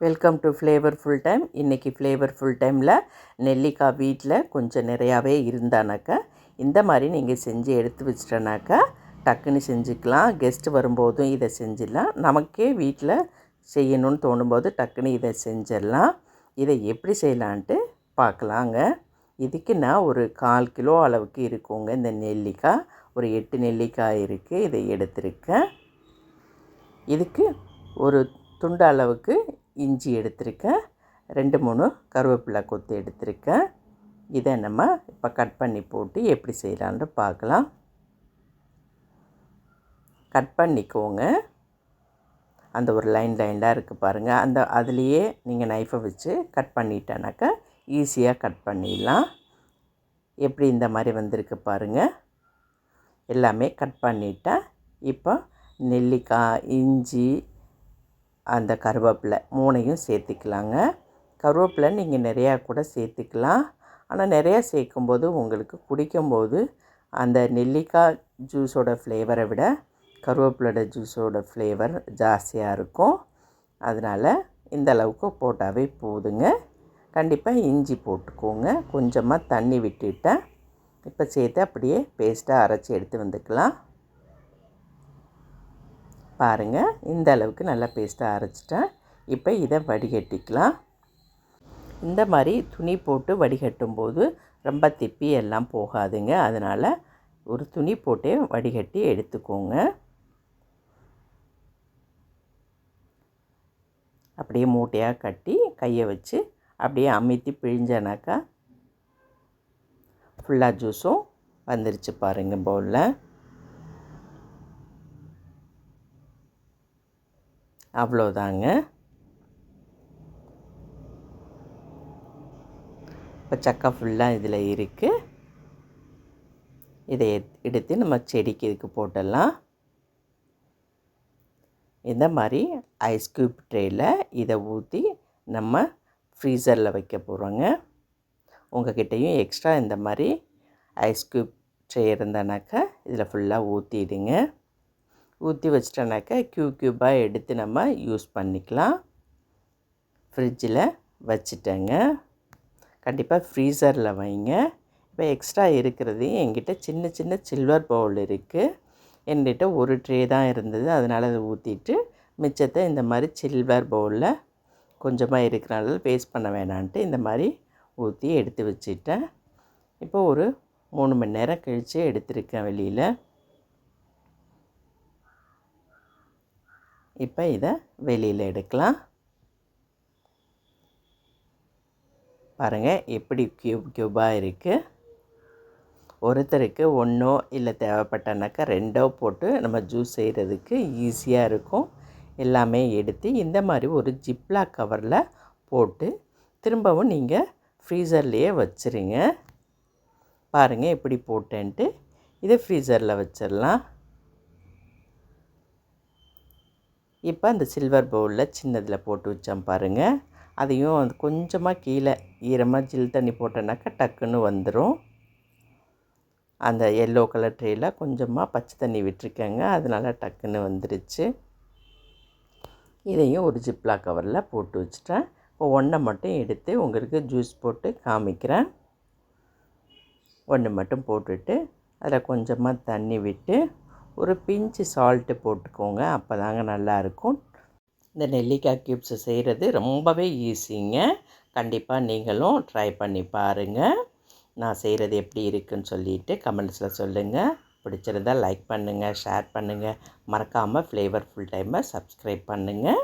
Welcome to flavour full time இன்றைக்கி flavour full டைமில் நெல்லிக்காய் வீட்டில் கொஞ்சம் நிறையாவே இருந்தானாக்கா இந்த மாதிரி நீங்கள் செஞ்சு எடுத்து வச்சிட்டனாக்கா டக்குன்னு செஞ்சுக்கலாம். கெஸ்ட்டு வரும்போதும் இதை செஞ்சிடலாம். நமக்கே வீட்டில் செய்யணும்னு தோணும்போது டக்குன்னு இதை செஞ்சிடலாம். இதை எப்படி செய்யலான்ட்டு பார்க்கலாங்க. இதுக்கு நான் ஒரு கால் கிலோ அளவுக்கு இருக்குங்க இந்த நெல்லிக்காய். ஒரு எட்டு நெல்லிக்காய் இருக்குது இதை எடுத்திருக்கேன். இதுக்கு ஒரு துண்டு அளவுக்கு இஞ்சி எடுத்திருக்கேன். ரெண்டு மூணு கருவேப்பிலை கொத்து எடுத்திருக்கேன். இதை நம்ம இப்போ கட் பண்ணி போட்டு எப்படி செய்யலான்னு பார்க்கலாம். கட் பண்ணிக்கோங்க. அந்த ஒரு லைன் லைனாக இருக்குது பாருங்கள் அந்த அதுலேயே நீங்கள் நைஃபை வச்சு கட் பண்ணிட்டேனாக்கா ஈஸியாக கட் பண்ணிடலாம். எப்படி இந்த மாதிரி வந்திருக்கு பாருங்கள் எல்லாமே கட் பண்ணிட்டேன் இப்போ நெல்லிக்காய் இஞ்சி அந்த கருவேப்பிலை மூணையும் சேர்த்துக்கலாங்க. கருவேப்பிலை நீங்கள் நிறையா கூட சேர்த்துக்கலாம். ஆனால் நிறையா சேர்க்கும்போது உங்களுக்கு குடிக்கும்போது அந்த நெல்லிக்காய் ஜூஸோட ஃப்ளேவரை விட கருவேப்பிலோட ஜூஸோட ஃப்ளேவர் ஜாஸ்தியாக இருக்கும். அதனால் இந்த அளவுக்கு போட்டாவே போதுங்க. கண்டிப்பாக இஞ்சி போட்டுக்கோங்க. கொஞ்சமாக தண்ணி விட்டுட்டேன். இப்போ சேர்த்து அப்படியே பேஸ்ட்டாக அரைச்சி எடுத்து வந்துக்கலாம். பாருங்கள் இந்த அளவுக்கு நல்லா பேஸ்ட்டாக அரைச்சிட்டேன். இப்போ இதை வடிகட்டிக்கலாம். இந்த மாதிரி துணி போட்டு வடிகட்டும் போது ரொம்ப திப்பி எல்லாம் போகாதுங்க. அதனால் ஒரு துணி போட்டே வடிகட்டி எடுத்துக்கோங்க. அப்படியே மூட்டையாக கட்டி கையை வச்சு அப்படியே அமைத்து பிழிஞ்சனாக்கா ஃபுல்லாக ஜூஸும் வந்துருச்சு பாருங்கள் பவுலில் அவ்வளோதாங்க. இப்போ சக்கை ஃபுல்லாக இதில் இருக்குது இதை எடுத்து நம்ம செடிக்கு இதுக்கு போட்டுடலாம். இந்த மாதிரி ஐஸ் க்யூப் ட்ரேயில் இதை ஊற்றி நம்ம ஃப்ரீசரில் வைக்க போகிறோங்க உங்கள்கிட்டையும் எக்ஸ்ட்ரா இந்த மாதிரி ஐஸ் க்யூப் ட்ரே இருந்தனாக்கா இதில் ஃபுல்லாக ஊற்றிடுங்க ஊற்றி வச்சிட்டோனாக்கா க்யூ க்யூபாக எடுத்து நம்ம யூஸ் பண்ணிக்கலாம். ஃப்ரிட்ஜில் வச்சுட்டேங்க. கண்டிப்பாக ஃப்ரீசரில் வைங்க. இப்போ எக்ஸ்ட்ரா இருக்கிறது என்கிட்ட சின்ன சின்ன சில்வர் பவுல் இருக்குது என்கிட்ட ஒரு ட்ரே தான் இருந்தது. அதனால் அதை ஊற்றிட்டு மிச்சத்தை இந்த மாதிரி சில்வர் பவுலில் கொஞ்சமாக இருக்கிறனால வேஸ்ட் பண்ண வேணான்ட்டு இந்த மாதிரி ஊற்றி எடுத்து வச்சுட்டேன். இப்போ ஒரு மூணு மணி நேரம் கழித்து எடுத்திருக்கேன் வெளியில். இப்போ இதை வெளியில் எடுக்கலாம். பாருங்கள் எப்படி க்யூப் க்யூபாக இருக்குது ஒருத்தருக்கு ஒன்றோ இல்லை தேவைப்பட்டனாக்கா ரெண்டோ போட்டு நம்ம ஜூஸ் செய்கிறதுக்கு ஈஸியாக இருக்கும். எல்லாமே எடுத்து இந்த மாதிரி ஒரு ஜிப்லா கவரில் போட்டு திரும்பவும் நீங்கள் ஃப்ரீசர்லேயே வச்சுருங்க. பாருங்கள் எப்படி போட்டேன்ட்டு. இதை ஃப்ரீசரில் வச்சிடலாம். இப்போ அந்த சில்வர் பவுலில் சின்னதில் போட்டு வச்சோம் பாருங்கள் அதையும் அது கொஞ்சமாக கீழே ஈரமாக ஜில் தண்ணி போட்டோன்னாக்கா டக்குன்னு வந்துடும் அந்த எல்லோ கலர் ட்ரேயில் கொஞ்சமாக பச்சை தண்ணி விட்டுருக்கேங்க. அதனால் டக்குன்னு வந்துருச்சு. இதையும் ஒரு ஜிப்லா கவரில் போட்டு வச்சுட்டேன். இப்போ ஒன்றை மட்டும் எடுத்து உங்களுக்கு ஜூஸ் போட்டு காமிக்கிறேன். ஒன்று மட்டும் போட்டுட்டு அதில் கொஞ்சமாக தண்ணி விட்டு ஒரு பிஞ்சு சால்ட்டு போட்டுக்கோங்க அப்போ தாங்க நல்லாயிருக்கும் இந்த நெல்லிக்காய் கியூப்ஸை செய்கிறது ரொம்பவே ஈஸிங்க கண்டிப்பாக நீங்களும் ட்ரை பண்ணி பாருங்கள் நான் செய்கிறது எப்படி இருக்குன்னு சொல்லிவிட்டு கமெண்ட்ஸில் சொல்லுங்கள் பிடிச்சிருந்தா லைக் பண்ணுங்கள் ஷேர் பண்ணுங்கள் மறக்காமல் ஃப்ளேவர் ஃபுல் டைமை சப்ஸ்கிரைப் பண்ணுங்கள்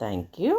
தேங்க்யூ